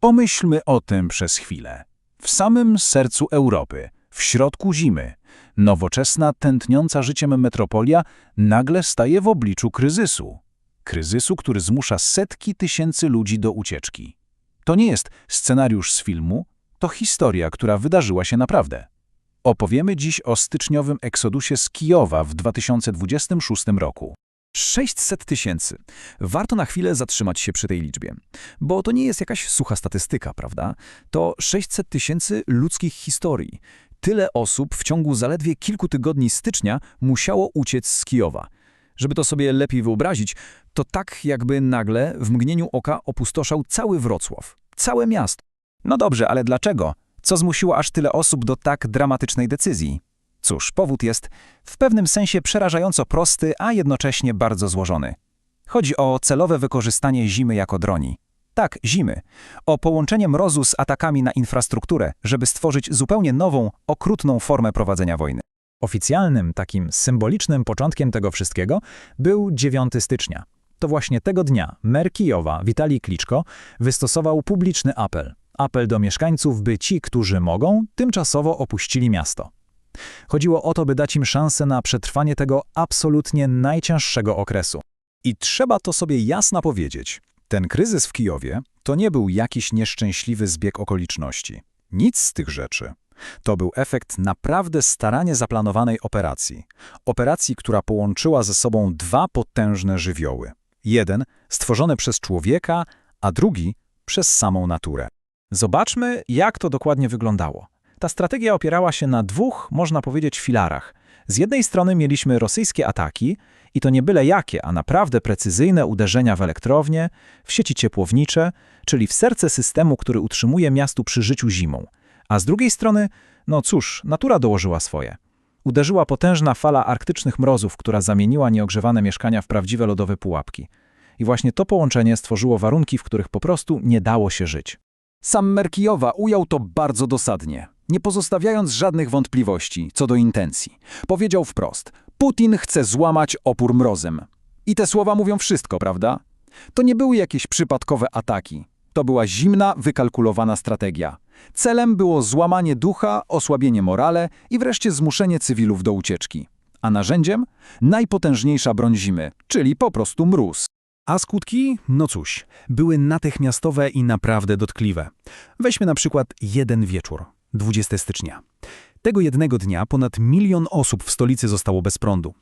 Pomyślmy o tym przez chwilę. W samym sercu Europy, w środku zimy, nowoczesna, tętniąca życiem metropolia nagle staje w obliczu kryzysu. Kryzysu, który zmusza setki tysięcy ludzi do ucieczki. To nie jest scenariusz z filmu, to historia, która wydarzyła się naprawdę. Opowiemy dziś o styczniowym eksodusie z Kijowa w 2026 roku. 600 tysięcy. Warto na chwilę zatrzymać się przy tej liczbie, bo to nie jest jakaś sucha statystyka, prawda? To 600 tysięcy ludzkich historii. Tyle osób w ciągu zaledwie kilku tygodni stycznia musiało uciec z Kijowa. Żeby to sobie lepiej wyobrazić, to tak jakby nagle w mgnieniu oka opustoszał cały Wrocław, całe miasto. No dobrze, ale dlaczego? Co zmusiło aż tyle osób do tak dramatycznej decyzji? Cóż, powód jest w pewnym sensie przerażająco prosty, a jednocześnie bardzo złożony. Chodzi o celowe wykorzystanie zimy jako droni. Tak, zimy. O połączenie mrozu z atakami na infrastrukturę, żeby stworzyć zupełnie nową, okrutną formę prowadzenia wojny. Oficjalnym, takim symbolicznym początkiem tego wszystkiego był 9 stycznia. To właśnie tego dnia mer Kijowa, Witalij Kliczko, wystosował publiczny apel. Apel do mieszkańców, by ci, którzy mogą, tymczasowo opuścili miasto. Chodziło o to, by dać im szansę na przetrwanie tego absolutnie najcięższego okresu. I trzeba to sobie jasno powiedzieć. Ten kryzys w Kijowie to nie był jakiś nieszczęśliwy zbieg okoliczności. Nic z tych rzeczy. To był efekt naprawdę staranie zaplanowanej operacji. Operacji, która połączyła ze sobą dwa potężne żywioły. Jeden stworzony przez człowieka, a drugi przez samą naturę. Zobaczmy, jak to dokładnie wyglądało. Ta strategia opierała się na dwóch, można powiedzieć, filarach. Z jednej strony mieliśmy rosyjskie ataki, i to nie byle jakie, a naprawdę precyzyjne uderzenia w elektrownie, w sieci ciepłownicze, czyli w serce systemu, który utrzymuje miastu przy życiu zimą. A z drugiej strony, no cóż, natura dołożyła swoje. Uderzyła potężna fala arktycznych mrozów, która zamieniła nieogrzewane mieszkania w prawdziwe lodowe pułapki. I właśnie to połączenie stworzyło warunki, w których po prostu nie dało się żyć. Sam mer Kijowa ujął to bardzo dosadnie, nie pozostawiając żadnych wątpliwości co do intencji. Powiedział wprost, Putin chce złamać opór mrozem. I te słowa mówią wszystko, prawda? To nie były jakieś przypadkowe ataki. To była zimna, wykalkulowana strategia. Celem było złamanie ducha, osłabienie morale i wreszcie zmuszenie cywilów do ucieczki. A narzędziem? Najpotężniejsza broń zimy, czyli po prostu mróz. A skutki? No cóż, były natychmiastowe i naprawdę dotkliwe. Weźmy na przykład jeden wieczór, 20 stycznia. Tego jednego dnia ponad milion osób w stolicy zostało bez prądu.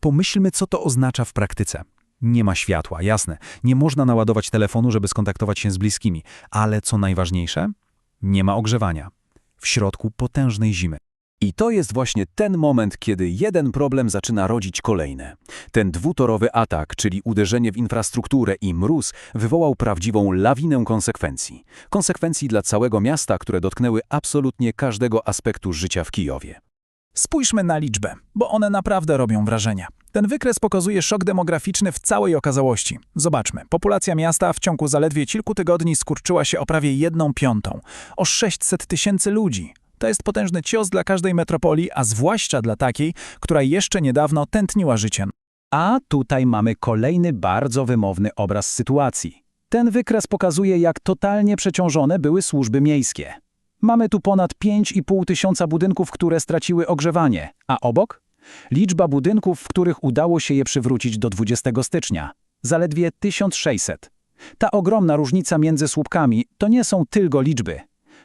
Pomyślmy, co to oznacza w praktyce. Nie ma światła, jasne. Nie można naładować telefonu, żeby skontaktować się z bliskimi. Ale co najważniejsze? Nie ma ogrzewania. W środku potężnej zimy. I to jest właśnie ten moment, kiedy jeden problem zaczyna rodzić kolejne. Ten dwutorowy atak, czyli uderzenie w infrastrukturę i mróz, wywołał prawdziwą lawinę konsekwencji. Konsekwencji dla całego miasta, które dotknęły absolutnie każdego aspektu życia w Kijowie. Spójrzmy na liczbę, bo one naprawdę robią wrażenie. Ten wykres pokazuje szok demograficzny w całej okazałości. Zobaczmy, populacja miasta w ciągu zaledwie kilku tygodni skurczyła się o prawie jedną piątą, o 600 tysięcy ludzi. To jest potężny cios dla każdej metropolii, a zwłaszcza dla takiej, która jeszcze niedawno tętniła życiem. A tutaj mamy kolejny bardzo wymowny obraz sytuacji. Ten wykres pokazuje, jak totalnie przeciążone były służby miejskie. Mamy tu ponad 5,5 tysiąca budynków, które straciły ogrzewanie, a obok? Liczba budynków, w których udało się je przywrócić do 20 stycznia. Zaledwie 1600. Ta ogromna różnica między słupkami to nie są tylko liczby.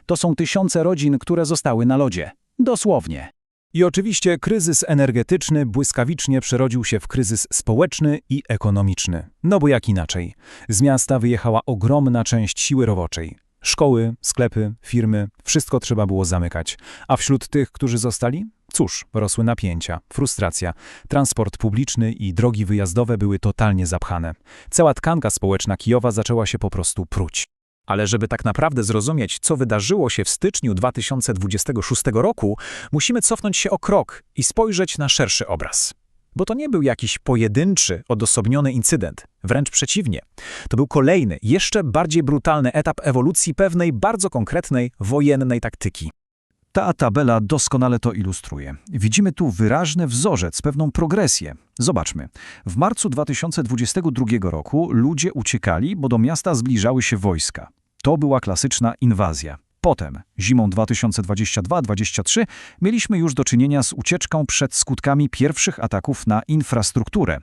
To są tysiące rodzin, które zostały na lodzie. Dosłownie. I oczywiście kryzys energetyczny błyskawicznie przerodził się w kryzys społeczny i ekonomiczny. No bo jak inaczej? Z miasta wyjechała ogromna część siły roboczej. Szkoły, sklepy, firmy, wszystko trzeba było zamykać. A wśród tych, którzy zostali? Cóż, rosły napięcia, frustracja. Transport publiczny i drogi wyjazdowe były totalnie zapchane. Cała tkanka społeczna Kijowa zaczęła się po prostu pruć. Ale żeby tak naprawdę zrozumieć, co wydarzyło się w styczniu 2026 roku, musimy cofnąć się o krok i spojrzeć na szerszy obraz. Bo to nie był jakiś pojedynczy, odosobniony incydent. Wręcz przeciwnie. To był kolejny, jeszcze bardziej brutalny etap ewolucji pewnej bardzo konkretnej, wojennej taktyki. Ta tabela doskonale to ilustruje. Widzimy tu wyraźny wzorzec, pewną progresję. Zobaczmy. W marcu 2022 roku ludzie uciekali, bo do miasta zbliżały się wojska. To była klasyczna inwazja. Potem, zimą 2022-2023, mieliśmy już do czynienia z ucieczką przed skutkami pierwszych ataków na infrastrukturę.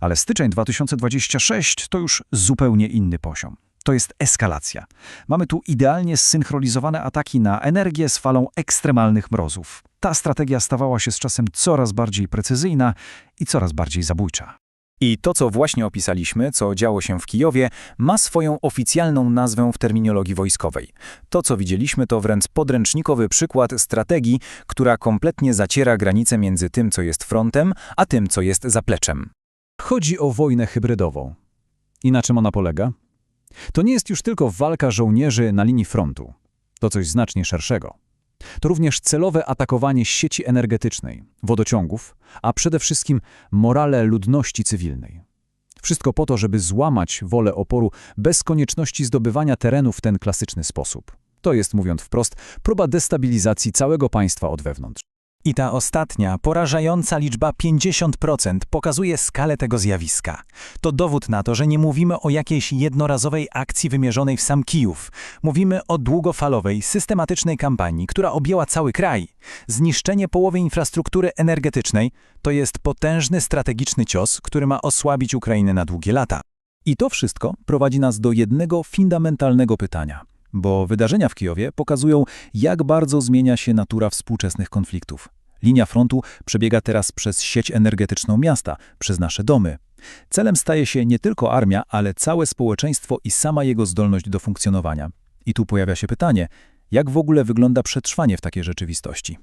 Ale styczeń 2026 to już zupełnie inny poziom. To jest eskalacja. Mamy tu idealnie zsynchronizowane ataki na energię z falą ekstremalnych mrozów. Ta strategia stawała się z czasem coraz bardziej precyzyjna i coraz bardziej zabójcza. I to, co właśnie opisaliśmy, co działo się w Kijowie, ma swoją oficjalną nazwę w terminologii wojskowej. To, co widzieliśmy, to wręcz podręcznikowy przykład strategii, która kompletnie zaciera granicę między tym, co jest frontem, a tym, co jest zapleczem. Chodzi o wojnę hybrydową. I na czym ona polega? To nie jest już tylko walka żołnierzy na linii frontu. To coś znacznie szerszego. To również celowe atakowanie sieci energetycznej, wodociągów, a przede wszystkim morale ludności cywilnej. Wszystko po to, żeby złamać wolę oporu bez konieczności zdobywania terenu w ten klasyczny sposób. To jest, mówiąc wprost, próba destabilizacji całego państwa od wewnątrz. I ta ostatnia, porażająca liczba 50% pokazuje skalę tego zjawiska. To dowód na to, że nie mówimy o jakiejś jednorazowej akcji wymierzonej w sam Kijów. Mówimy o długofalowej, systematycznej kampanii, która objęła cały kraj. Zniszczenie połowy infrastruktury energetycznej to jest potężny strategiczny cios, który ma osłabić Ukrainę na długie lata. I to wszystko prowadzi nas do jednego fundamentalnego pytania, bo wydarzenia w Kijowie pokazują, jak bardzo zmienia się natura współczesnych konfliktów. Linia frontu przebiega teraz przez sieć energetyczną miasta, przez nasze domy. Celem staje się nie tylko armia, ale całe społeczeństwo i sama jego zdolność do funkcjonowania. I tu pojawia się pytanie, jak w ogóle wygląda przetrwanie w takiej rzeczywistości?